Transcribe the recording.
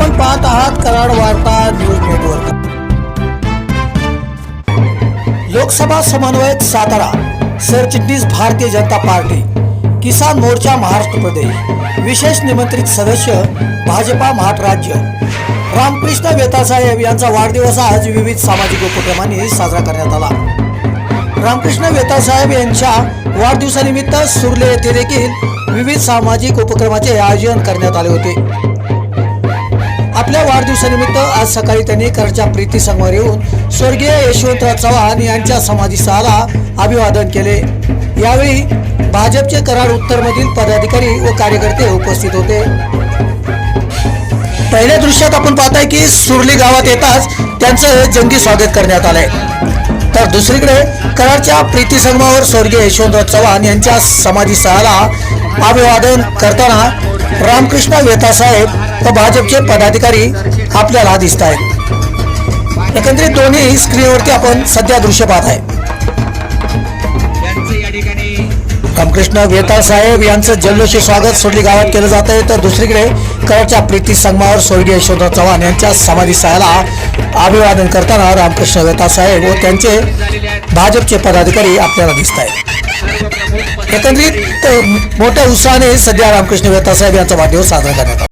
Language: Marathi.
आपण पाहत आहात कराड वार्ता न्यूज नेटवर्क. लोकसभा समन्वयक सातारा सरचिटणीस भारतीय जनता पार्टी किसान मोर्चा महाराष्ट्र प्रदेश विशेष निमंत्रित सदस्य भाजपा महाराष्ट्र रामकृष्ण वेतासाहेब यांचा वाढदिवस आज विविध सामाजिक उपक्रमांनी साजरा करण्यात आला. रामकृष्ण वेतासाहेब यांच्या वाढदिवसानिमित्त सुरले येथे देखील विविध सामाजिक उपक्रमाचे आयोजन करण्यात आले होते. आपल्या वाढदिवसानिमित्त आज सकाळी त्यांनी करच्या प्रीती समोर येऊन स्वर्गीय यशवंतराव चव्हाण यांच्या समाधीस्थळाला अभिवादन केले. यावेळी भाजपचे कराड उत्तरमधील पदाधिकारी व कार्यकर्ते उपस्थित होते. पहिल्या दृश्यात आपण पाहताय की सुरली गावात येताच त्यांचं जंगी स्वागत करण्यात आलंय. तर दुसरीकडे कराडच्या प्रीती संगमावर स्वर्गीय यशवंतराव चव्हाण यांच्या समाधीस्थळाला अभिवादन करताना रामकृष्ण वेतासाहेब व भाजपचे पदाधिकारी आपल्याला दिसत आहेत. एकंदरीत दोन्ही स्क्रीनवरती आपण सध्या दृश्य पाहत आहे. रामकृष्ण वेताळ साहेब यांचं जल्लोषी स्वागत सोडली गावात केलं जात आहे. तर दुसरीकडे कराडच्या प्रीती संगमावर स्वर्गीय यशवंतराव चव्हाण यांच्या समाधी स्थळाला अभिवादन करताना रामकृष्ण वेताळ साहेब व त्यांचे भाजपचे पदाधिकारी आपल्याला दिसत आहेत. एकंदरीत मोठ्या उत्साहाने सध्या रामकृष्ण वेताळ साहेब यांचा वाढदिवस साजरा करण्यात आला.